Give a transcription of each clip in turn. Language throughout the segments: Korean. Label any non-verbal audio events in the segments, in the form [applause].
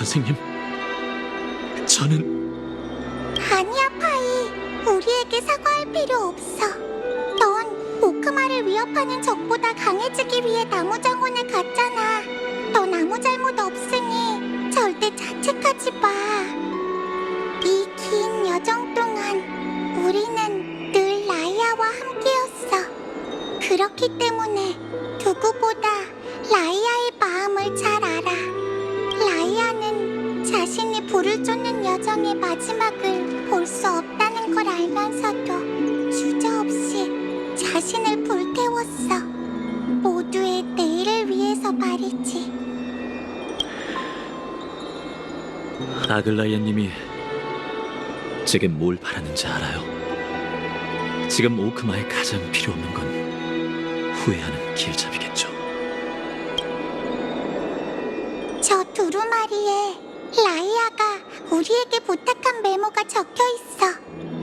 선생님. 저는 아니야, 파이. 우리에게 사과할 필요 없어. 넌 오크마를 위협하는 적보다 강해지기 위해 나무 정원에 갔잖아. 넌 아무 잘못 없으니 절대 자책하지 마. 이 긴 여정 동안 우리는 늘 라이아와 함께였어. 그렇기 때문에 누구보다 라이아의 마음을 잘 알아. 불을 쫓는 여정의 마지막을 볼 수 없다는 걸 알면서도 주저없이 자신을 불태웠어. 모두의 내일을 위해서 말이지. 아글라이아님이 제게 뭘 바라는지 알아요. 지금 오크마에 가장 필요 없는 건 후회하는 길잡이겠죠. 저 두루마리에 라이아가 우리에게 부탁한 메모가 적혀 있어.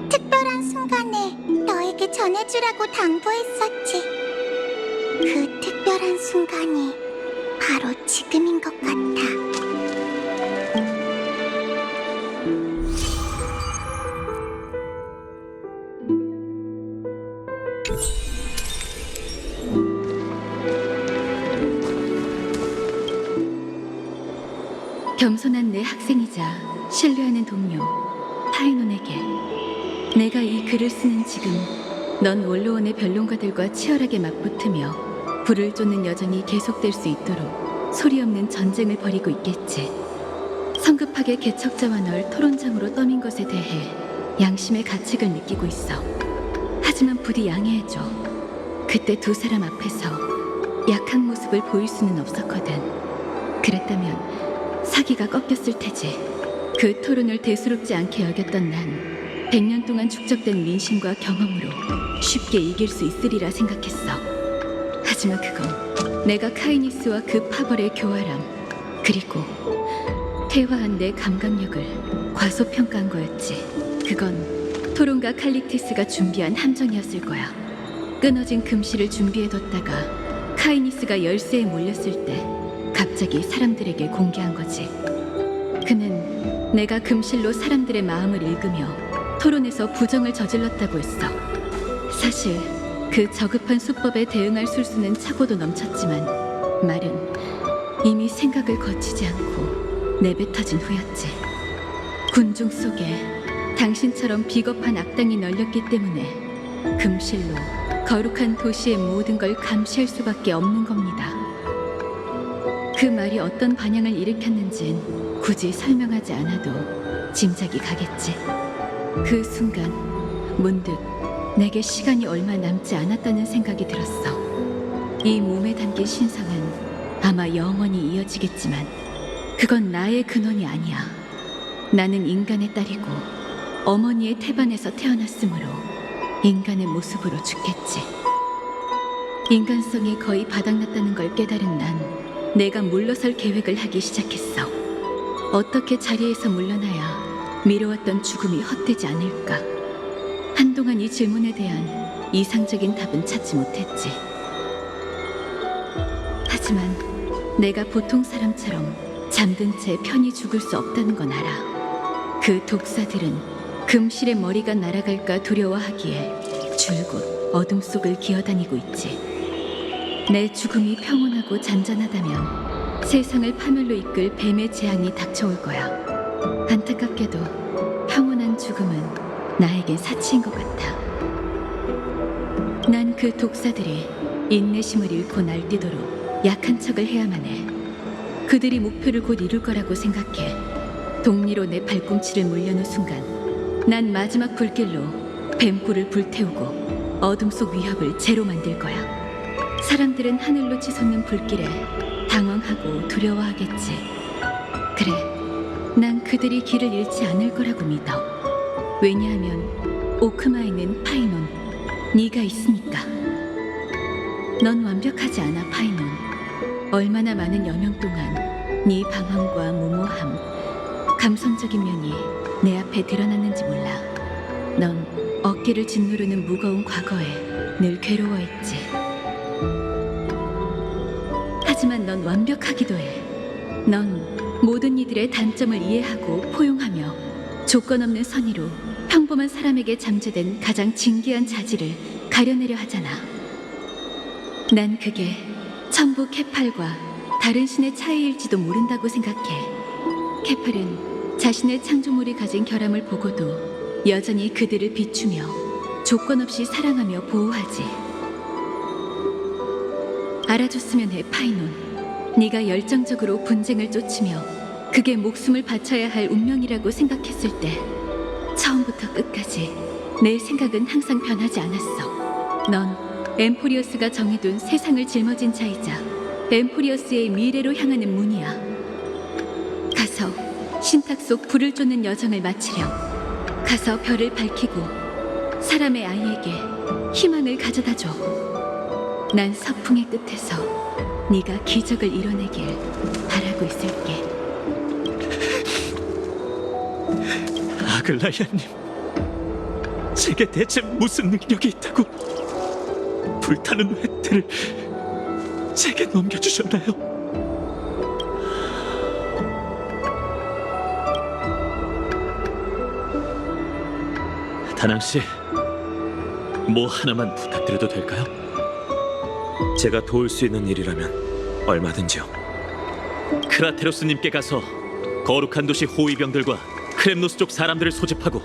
특별한 순간에 너에게 전해주라고 당부했었지. 그 특별한 순간이 바로 지금인 것 같아. 학생이자 신뢰하는 동료 파이논에게 내가 이 글을 쓰는 지금 넌 원로원의 변론가들과 치열하게 맞붙으며 불을 쫓는 여정이 계속될 수 있도록 소리 없는 전쟁을 벌이고 있겠지. 성급하게 개척자와 널 토론장으로 떠민 것에 대해 양심의 가책을 느끼고 있어. 하지만 부디 양해해줘. 그때 두 사람 앞에서 약한 모습을 보일 수는 없었거든. 그랬다면 사기가 꺾였을 테지. 그 토론을 대수롭지 않게 여겼던 난 100년 동안 축적된 민심과 경험으로 쉽게 이길 수 있으리라 생각했어. 하지만 그건 내가 카이니스와 그 파벌의 교활함 그리고 퇴화한 내 감각력을 과소평가한 거였지. 그건 토론가 칼릭티스가 준비한 함정이었을 거야. 끊어진 금실을 준비해뒀다가 카이니스가 열쇠에 몰렸을 때 갑자기 사람들에게 공개한 거지. 그는 내가 금실로 사람들의 마음을 읽으며 토론에서 부정을 저질렀다고 했어. 사실 그 저급한 수법에 대응할 술수는 차고도 넘쳤지만 말은 이미 생각을 거치지 않고 내뱉어진 후였지. 군중 속에 당신처럼 비겁한 악당이 널렸기 때문에 금실로 거룩한 도시의 모든 걸 감시할 수밖에 없는 겁니다. 그 말이 어떤 반향을 일으켰는진 굳이 설명하지 않아도 짐작이 가겠지. 그 순간 문득 내게 시간이 얼마 남지 않았다는 생각이 들었어. 이 몸에 담긴 신상은 아마 영원히 이어지겠지만 그건 나의 근원이 아니야. 나는 인간의 딸이고 어머니의 태반에서 태어났으므로 인간의 모습으로 죽겠지. 인간성이 거의 바닥났다는 걸 깨달은 난 내가 물러설 계획을 하기 시작했어. 어떻게 자리에서 물러나야 미뤄왔던 죽음이 헛되지 않을까? 한동안 이 질문에 대한 이상적인 답은 찾지 못했지. 하지만 내가 보통 사람처럼 잠든 채 편히 죽을 수 없다는 건 알아. 그 독사들은 금실의 머리가 날아갈까 두려워하기에 줄곧 어둠 속을 기어다니고 있지. 내 죽음이 평온하고 잔잔하다면 세상을 파멸로 이끌 뱀의 재앙이 닥쳐올 거야. 안타깝게도 평온한 죽음은 나에겐 사치인 것 같아. 난 그 독사들이 인내심을 잃고 날뛰도록 약한 척을 해야만 해. 그들이 목표를 곧 이룰 거라고 생각해. 독리로 내 발꿈치를 물려놓은 순간, 난 마지막 불길로 뱀불을 불태우고 어둠 속 위협을 제로 만들 거야. 사람들은 하늘로 치솟는 불길에 당황하고 두려워하겠지. 그래, 난 그들이 길을 잃지 않을 거라고 믿어. 왜냐하면 오크마에는 파이논, 네가 있으니까. 넌 완벽하지 않아, 파이논. 얼마나 많은 여명 동안 네 방황과 무모함, 감성적인 면이 내 앞에 드러났는지 몰라. 넌 어깨를 짓누르는 무거운 과거에 늘 괴로워했지. 하지만 넌 완벽하기도 해. 넌 모든 이들의 단점을 이해하고 포용하며 조건 없는 선의로 평범한 사람에게 잠재된 가장 진귀한 자질을 가려내려 하잖아. 난 그게 천부 케팔과 다른 신의 차이일지도 모른다고 생각해. 케팔은 자신의 창조물이 가진 결함을 보고도 여전히 그들을 비추며 조건 없이 사랑하며 보호하지. 알아줬으면 해, 파이논. 네가 열정적으로 분쟁을 쫓으며 그게 목숨을 바쳐야 할 운명이라고 생각했을 때 처음부터 끝까지 내 생각은 항상 변하지 않았어. 넌 엠포리어스가 정해둔 세상을 짊어진 자이자 엠포리어스의 미래로 향하는 문이야. 가서 신탁 속 불을 쫓는 여정을 마치렴. 가서 별을 밝히고 사람의 아이에게 희망을 가져다 줘. 난 서풍의 끝에서 네가 기적을 이뤄내길 바라고 있을게. 아글라이아님, 제게 대체 무슨 능력이 있다고 불타는 획들을 제게 넘겨주셨나요? 다낭 씨, 뭐 하나만 부탁드려도 될까요? 제가 도울 수 있는 일이라면 얼마든지요. 크라테로스님께 가서 거룩한 도시 호위병들과 크렘노스 쪽 사람들을 소집하고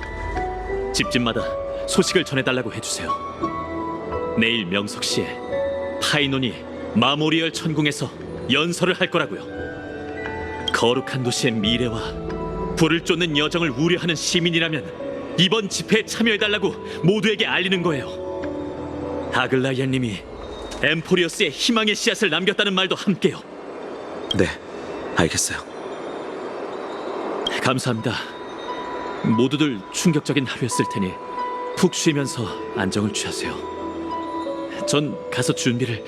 집집마다 소식을 전해달라고 해주세요. 내일 명석 시에 파이논이 마모리얼 천궁에서 연설을 할 거라고요. 거룩한 도시의 미래와 불을 쫓는 여정을 우려하는 시민이라면 이번 집회에 참여해달라고 모두에게 알리는 거예요. 아글라이아님이 엠포리어스의 희망의 씨앗을 남겼다는 말도 함께요. 네, 알겠어요. 감사합니다. 모두들 충격적인 하루였을 테니 푹 쉬면서 안정을 취하세요. 전 가서 준비를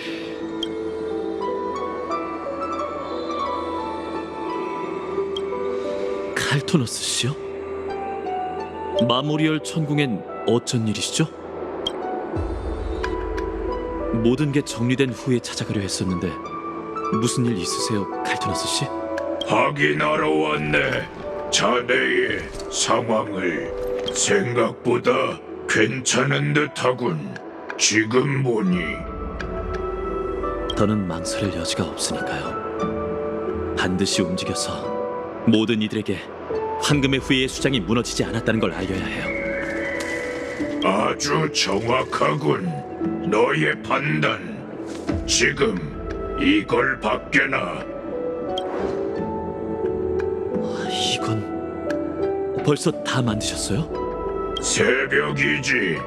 칼토너스 씨요? 마모리얼 천궁엔 어쩐 일이시죠? 모든 게 정리된 후에 찾아가려 했었는데 무슨 일 있으세요, 칼토너스 씨? 확인하러 왔네. 자네의 상황을 생각보다 괜찮은 듯하군. 지금 보니 더는 망설일 여지가 없으니까요. 반드시 움직여서 모든 이들에게 황금의 후예의 수장이 무너지지 않았다는 걸 알려야 해요. 아주 정확하군. 너의 판단. 지금 이걸 밖에나 이건 벌써 다 만드셨어요? 새벽이지.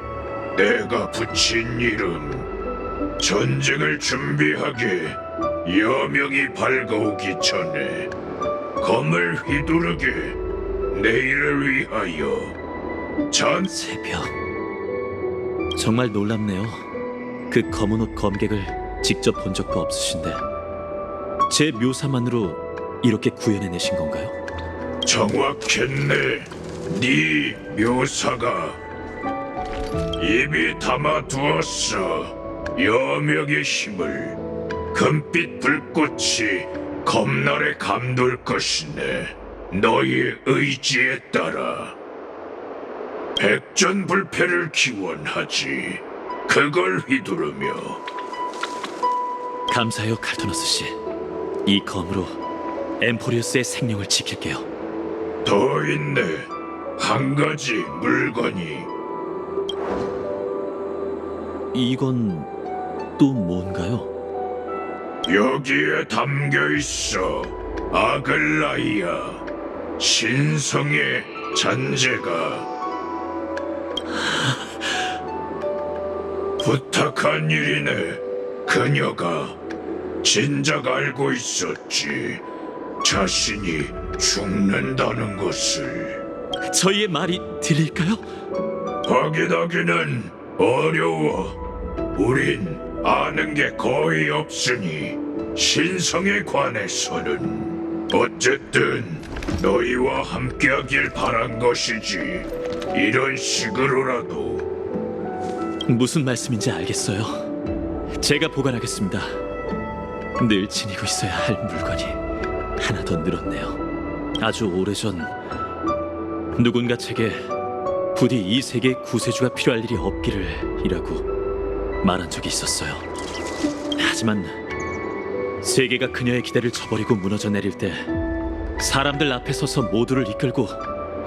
내가 붙인 이름. 전쟁을 준비하게 여명이 밝아오기 전에 검을 휘두르게 내일을 위하여 전 새벽. 정말 놀랍네요. 그 검은 옷 검객을 직접 본 적도 없으신데 제 묘사만으로 이렇게 구현해내신 건가요? 정확했네. 네 묘사가 입이 담아두었어. 여명의 힘을 금빛 불꽃이 검날에 감돌 것이네. 너의 의지에 따라 백전불패를 기원하지. 그걸 휘두르며 감사해요, 칼토너스 씨. 이 검으로 엠포리어스의 생명을 지킬게요. 더 있네. 한 가지 물건이 이건 또 뭔가요? 여기에 담겨 있어 아글라이아 신성의 잔재가 부탁한 일이네 그녀가 진작 알고 있었지 자신이 죽는다는 것을 저희의 말이 들릴까요? 확인하기는 어려워. 우린 아는 게 거의 없으니 신성에 관해서는 어쨌든 너희와 함께하길 바란 것이지. 이런 식으로라도 무슨 말씀인지 알겠어요. 제가 보관하겠습니다. 늘 지니고 있어야 할 물건이 하나 더 늘었네요. 아주 오래전 누군가 제게 부디 이 세계에 구세주가 필요할 일이 없기를 이라고 말한 적이 있었어요. 하지만 세계가 그녀의 기대를 저버리고 무너져 내릴 때 사람들 앞에 서서 모두를 이끌고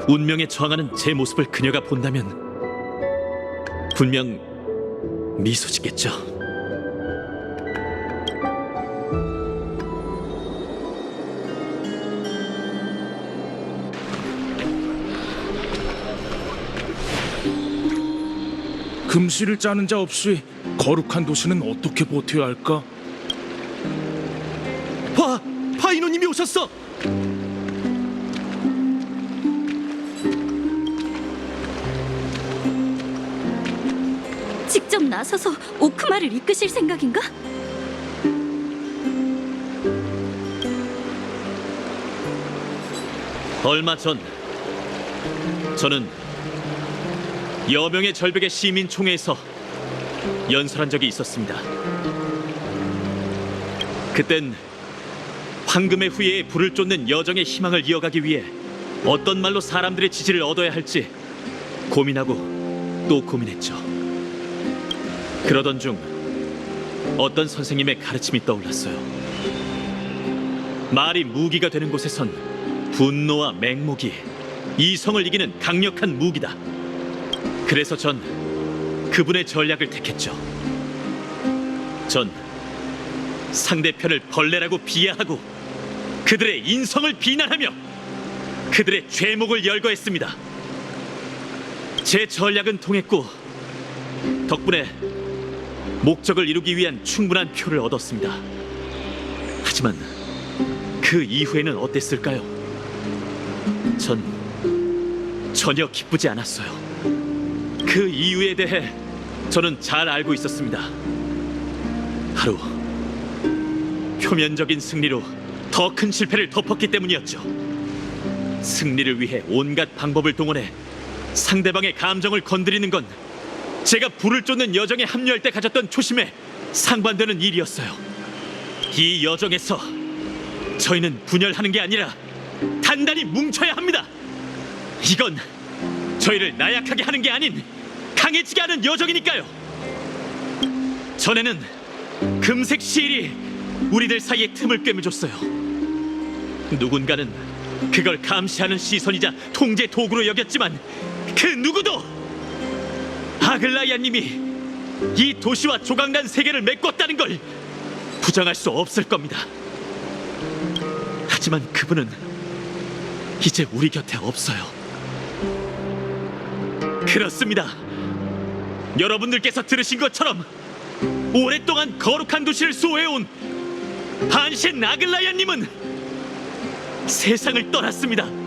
운명에 저항하는 제 모습을 그녀가 본다면 분명 미소 짓겠죠. 금실을 짜는 자 없이 거룩한 도시는 어떻게 버텨야 할까? 나서서 오크마를 이끄실 생각인가? 얼마 전 저는 여명의 절벽의 시민총회에서 연설한 적이 있었습니다. 그땐 황금의 후예에 불을 쫓는 여정의 희망을 이어가기 위해 어떤 말로 사람들의 지지를 얻어야 할지 고민하고 또 고민했죠. 그러던 중 어떤 선생님의 가르침이 떠올랐어요. 말이 무기가 되는 곳에선 분노와 맹목이 이성을 이기는 강력한 무기다. 그래서 전 그분의 전략을 택했죠. 전 상대편을 벌레라고 비하하고 그들의 인성을 비난하며 그들의 죄목을 열거했습니다. 제 전략은 통했고 덕분에 목적을 이루기 위한 충분한 표를 얻었습니다. 하지만 그 이후에는 어땠을까요? 전 전혀 기쁘지 않았어요. 그 이유에 대해 저는 잘 알고 있었습니다. 하루 표면적인 승리로 더 큰 실패를 덮었기 때문이었죠. 승리를 위해 온갖 방법을 동원해 상대방의 감정을 건드리는 건 제가 불을 쫓는 여정에 합류할 때 가졌던 초심에 상반되는 일이었어요. 이 여정에서 저희는 분열하는 게 아니라 단단히 뭉쳐야 합니다. 이건 저희를 나약하게 하는 게 아닌 강해지게 하는 여정이니까요. 전에는 금색 시일이 우리들 사이에 틈을 꿰매줬어요. 누군가는 그걸 감시하는 시선이자 통제 도구로 여겼지만 그 누구도 아글라이아님이 이 도시와 조각난 세계를 메꿨다는 걸 부정할 수 없을 겁니다. 하지만 그분은 이제 우리 곁에 없어요. 그렇습니다. 여러분들께서 들으신 것처럼 오랫동안 거룩한 도시를 수호해온 한신 나글라야님은 세상을 떠났습니다.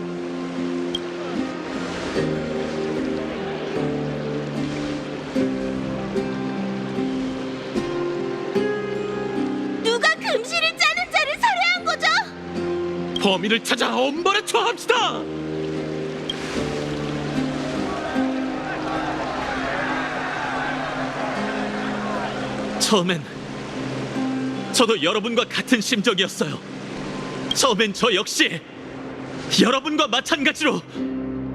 범인을 찾아 엄벌에 처합시다. 처음엔 저도 여러분과 같은 심정이었어요. 처음엔 저 역시 여러분과 마찬가지로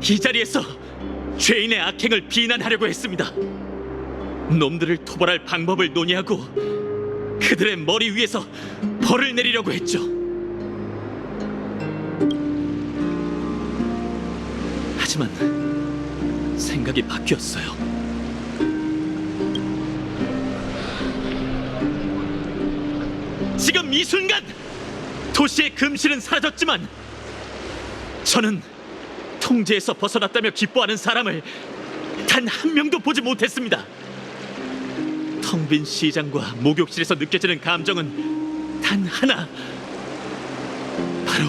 이 자리에서 죄인의 악행을 비난하려고 했습니다. 놈들을 토벌할 방법을 논의하고 그들의 머리 위에서 벌을 내리려고 했죠. 하지만 생각이 바뀌었어요. 지금 이 순간 도시의 금실은 사라졌지만 저는 통제에서 벗어났다며 기뻐하는 사람을 단 한 명도 보지 못했습니다. 텅 빈 시장과 목욕실에서 느껴지는 감정은 단 하나 바로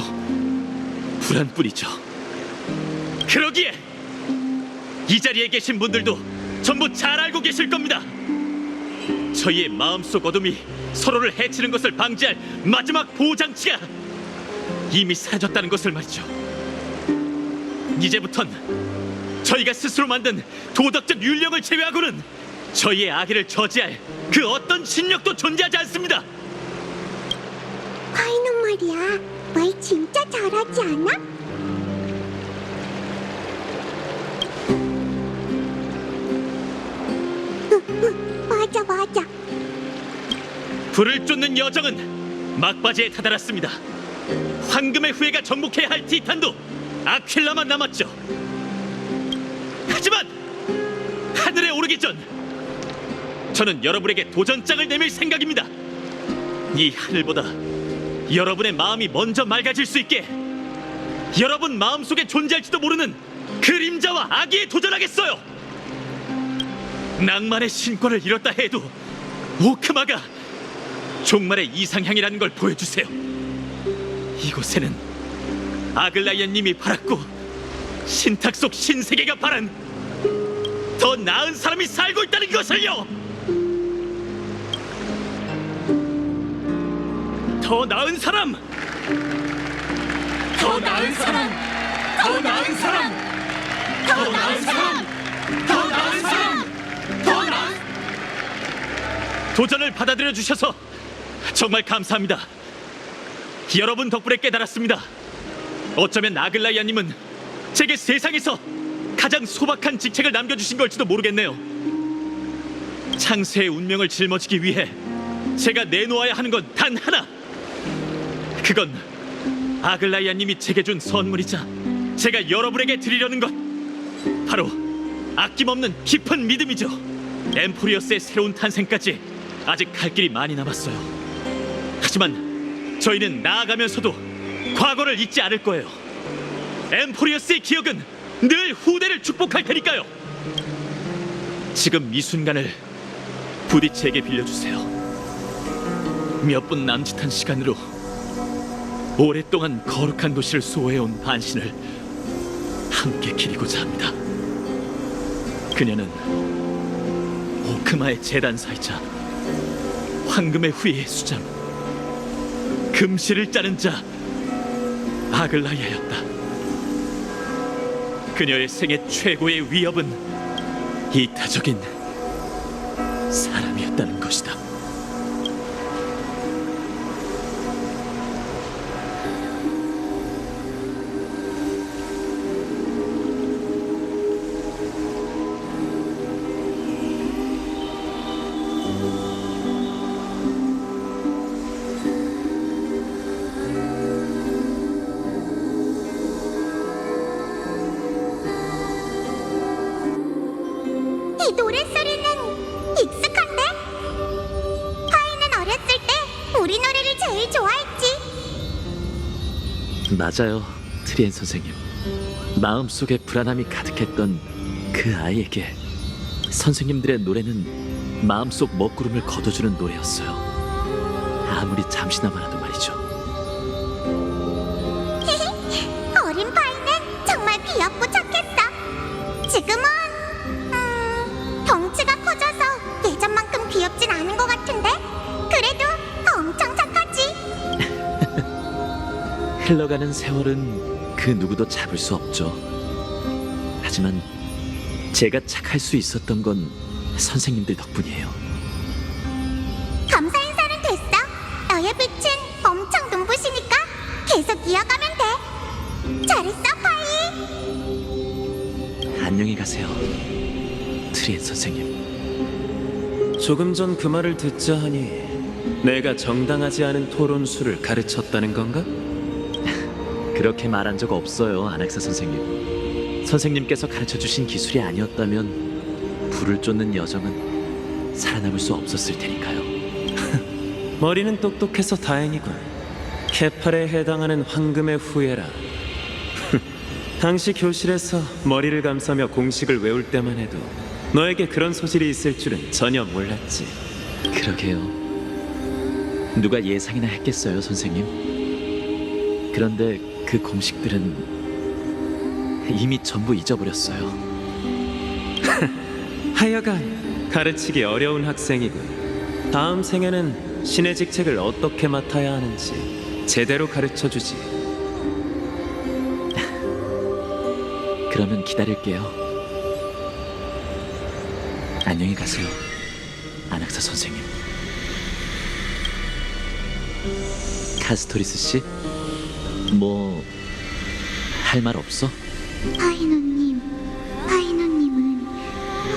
불안뿐이죠. 그러기에 이 자리에 계신 분들도 전부 잘 알고 계실 겁니다. 저희의 마음속 어둠이 서로를 해치는 것을 방지할 마지막 보호장치가 이미 사라졌다는 것을 말이죠. 이제부턴 저희가 스스로 만든 도덕적 윤령을 제외하고는 저희의 악의를 저지할 그 어떤 진력도 존재하지 않습니다. 파이는 말이야 말 진짜 잘하지 않아? 불을 쫓는 여정은 막바지에 다다랐습니다. 황금의 후예가 정복해야 할 티탄도 아퀼라만 남았죠. 하지만 하늘에 오르기 전 저는 여러분에게 도전장을 내밀 생각입니다. 이 하늘보다 여러분의 마음이 먼저 맑아질 수 있게 여러분 마음속에 존재할지도 모르는 그림자와 아기에 도전하겠어요. 낭만의 신권을 잃었다 해도 오크마가 종말의 이상향이라는 걸 보여주세요. 이곳에는 아글라이아님이 바랐고 신탁 속 신세계가 바란 더 나은 사람이 살고 있다는 것을요. 더 나은 사람. 더 나은 사람. 더 나은 사람. 더 나은 사람. 더 나은 사람. 더 나은 도전을 받아들여 주셔서 정말 감사합니다. 여러분 덕분에 깨달았습니다. 어쩌면 아글라이아님은 제게 세상에서 가장 소박한 직책을 남겨주신 걸지도 모르겠네요. 창세의 운명을 짊어지기 위해 제가 내놓아야 하는 건 단 하나. 그건 아글라이아님이 제게 준 선물이자 제가 여러분에게 드리려는 것 바로 아낌없는 깊은 믿음이죠. 엠포리어스의 새로운 탄생까지 아직 갈 길이 많이 남았어요. 하지만 저희는 나아가면서도 과거를 잊지 않을 거예요. 엠포리어스의 기억은 늘 후대를 축복할 테니까요. 지금 이 순간을 부디 제게 빌려주세요. 몇 분 남짓한 시간으로 오랫동안 거룩한 도시를 수호해온 반신을 함께 기리고자 합니다. 그녀는 오크마의 재단사이자 황금의 후예의 수장 금실을 짜는 자 아글라이아였다. 그녀의 생애 최고의 위협은 이타적인 사람이었다는 것이다. 맞아요, 트리엔 선생님. 마음속에 불안함이 가득했던 그 아이에게 선생님들의 노래는 마음속 먹구름을 걷어주는 노래였어요. 아무리 잠시나마라도 말이죠. 흘러가는 세월은 그 누구도 잡을 수 없죠. 하지만 제가 착할 수 있었던 건 선생님들 덕분이에요. 감사 인사는 됐어. 너의 빛은 엄청 눈부시니까 계속 이어가면 돼. 잘했어, 파이. 안녕히 가세요, 트리엔 선생님. 조금 전 그 말을 듣자 하니 내가 정당하지 않은 토론수를 가르쳤다는 건가? 그렇게 말한 적 없어요, 아낙사 선생님. 선생님께서 가르쳐 주신 기술이 아니었다면 불을 쫓는 여정은 살아남을 수 없었을 테니까요. [laughs] 머리는 똑똑해서 다행이군. 케팔에 해당하는 황금의 후예라. [laughs] 당시 교실에서 머리를 감싸며 공식을 외울 때만 해도 너에게 그런 소질이 있을 줄은 전혀 몰랐지. 그러게요. 누가 예상이나 했겠어요, 선생님? 그런데 그 공식들은 이미 전부 잊어버렸어요. [laughs] 하여간 가르치기 어려운 학생이군. 다음 생에는 신의 직책을 어떻게 맡아야 하는지 제대로 가르쳐 주지. [laughs] 그러면 기다릴게요. 안녕히 가세요, 아낙사 선생님. 카스토리스 씨, 뭐 할 말 없어? 파이노님, 파이노님은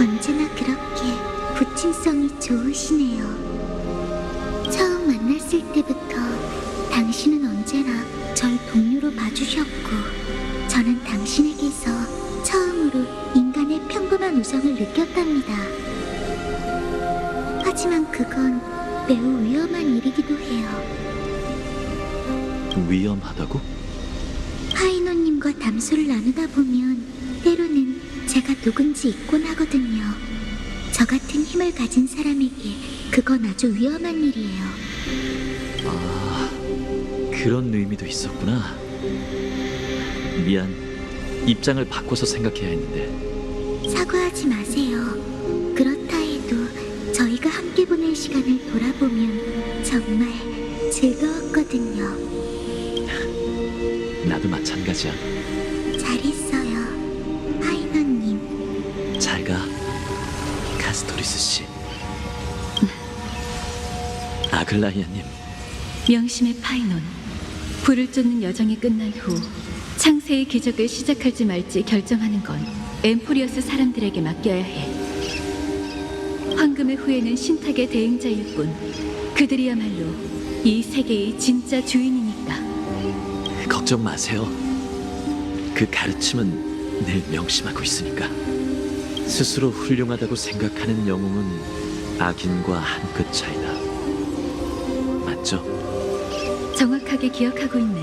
언제나 그렇게 부침성이 좋으시네요. 처음 때부터 당신은 언제나 절 동료로 봐주셨고 저는 당신에게서 처음으로 인간의 평범한 우정을 느꼈답니다. 하지만 그건 매우 위험한 일이기도 해요. 위험하다고? 파이노님과 담소를 나누다 보면 때로는 제가 누군지 잊곤 하거든요. 저 같은 힘을 가진 사람에게 그건 아주 위험한 일이에요. 아, 그런 의미도 있었구나. 미안. 입장을 바꿔서 생각해야 했는데. 사과하지 마세요. 그렇다 해도 저희가 함께 보낸 시간을 돌아보면 정말 즐거웠거든요. 마찬가지야. 잘했어요. 파이너님. 잘 가. 카스토리스 씨. [laughs] 아글라이아님. 명심의 파이논. 불을 쫓는 여정이 끝난 후 창세의 기적을 시작할지 말지 결정하는 건 엠포리어스 사람들에게 맡겨야 해. 황금의 후예는 신탁의 대행자일 뿐 그들이야말로 이 세계의 진짜 주인이니까. 걱정 마세요. 그 가르침은 늘 명심하고 있으니까. 스스로 훌륭하다고 생각하는 영웅은 악인과 한 끗 차이다. 맞죠? 정확하게 기억하고 있네.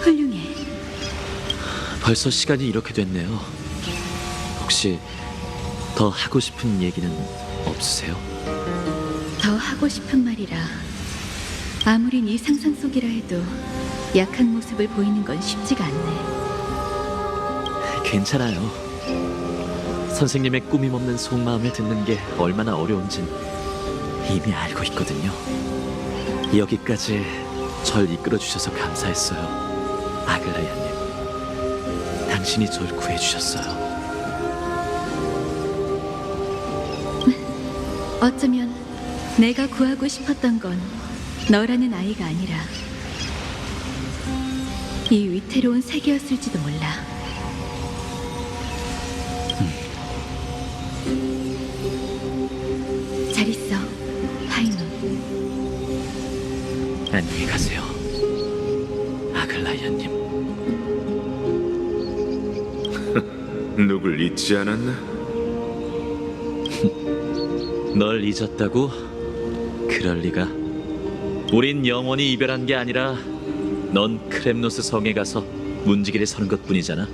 훌륭해. 벌써 시간이 이렇게 됐네요. 혹시 더 하고 싶은 얘기는 없으세요? 더 하고 싶은 말이라. 아무리 네 상상 속이라 해도 약한 모습을 보이는 건 쉽지가 않네. 괜찮아요. 선생님의 꾸밈 없는 속마음을 듣는 게 얼마나 어려운진 이미 알고 있거든요. 여기까지 절 이끌어 주셔서 감사했어요. 아글라이아님. 당신이 절 구해 주셨어요. [laughs] 어쩌면 내가 구하고 싶었던 건 너라는 아이가 아니라 이 위태로운 세계였을지도 몰라. 잊지 않았나? [laughs] 널 잊었다고? 그럴 리가. 우린 영원히 이별한 게 아니라 넌 크렘노스 성에 가서 문지기를 서는 것뿐이잖아.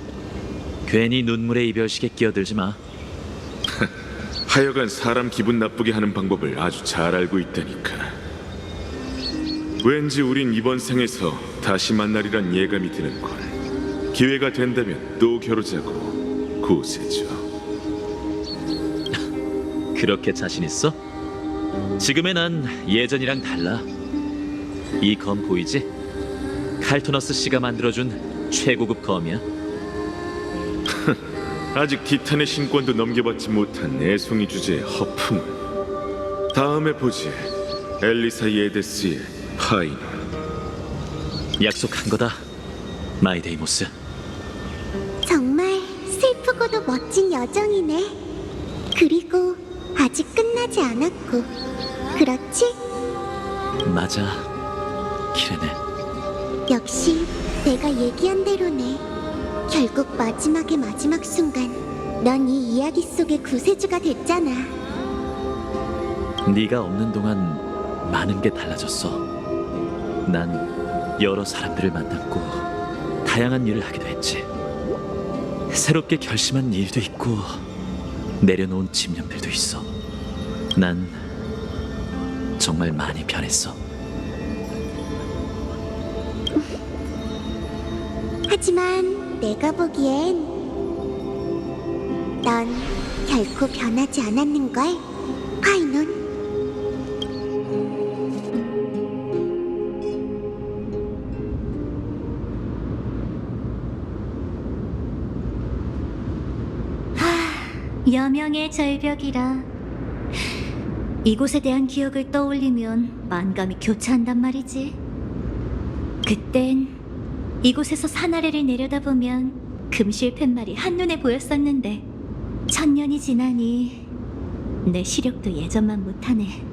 괜히 눈물의 이별식에 끼어들지 마. [laughs] 하여간 사람 기분 나쁘게 하는 방법을 아주 잘 알고 있다니까. 왠지 우린 이번 생에서 다시 만나리란 예감이 드는걸. 기회가 된다면 또 겨루자고 고세죠. [laughs] 그렇게 자신 있어? 지금의 난 예전이랑 달라. 이 검 보이지? 칼토너스 씨가 만들어준 최고급 검이야. [laughs] 아직 티탄의 신권도 넘겨받지 못한 애송이 주제의 허풍. 다음에 보지. 엘리사 예데스의 파이널. 약속한 거다. 마이데이모스. 여정이네. 그리고 아직 끝나지 않았고. 그렇지? 맞아. 키레네. 역시 내가 얘기한 대로네. 결국 마지막의 마지막 순간, 넌 이 이야기 속의 구세주가 됐잖아. 네가 없는 동안 많은 게 달라졌어. 난 여러 사람들을 만났고 다양한 일을 하기도 했지. 새롭게 결심한 일도 있고 내려놓은 집념들도 있어. 난 정말 많이 변했어. 하지만 내가 보기엔 넌 결코 변하지 않았는걸, 파이논. 여명의 절벽이라 이곳에 대한 기억을 떠올리면 만감이 교차한단 말이지. 그땐 이곳에서 산 아래를 내려다보면 금실 팻말이 한눈에 보였었는데 천년이 지나니 내 시력도 예전만 못하네.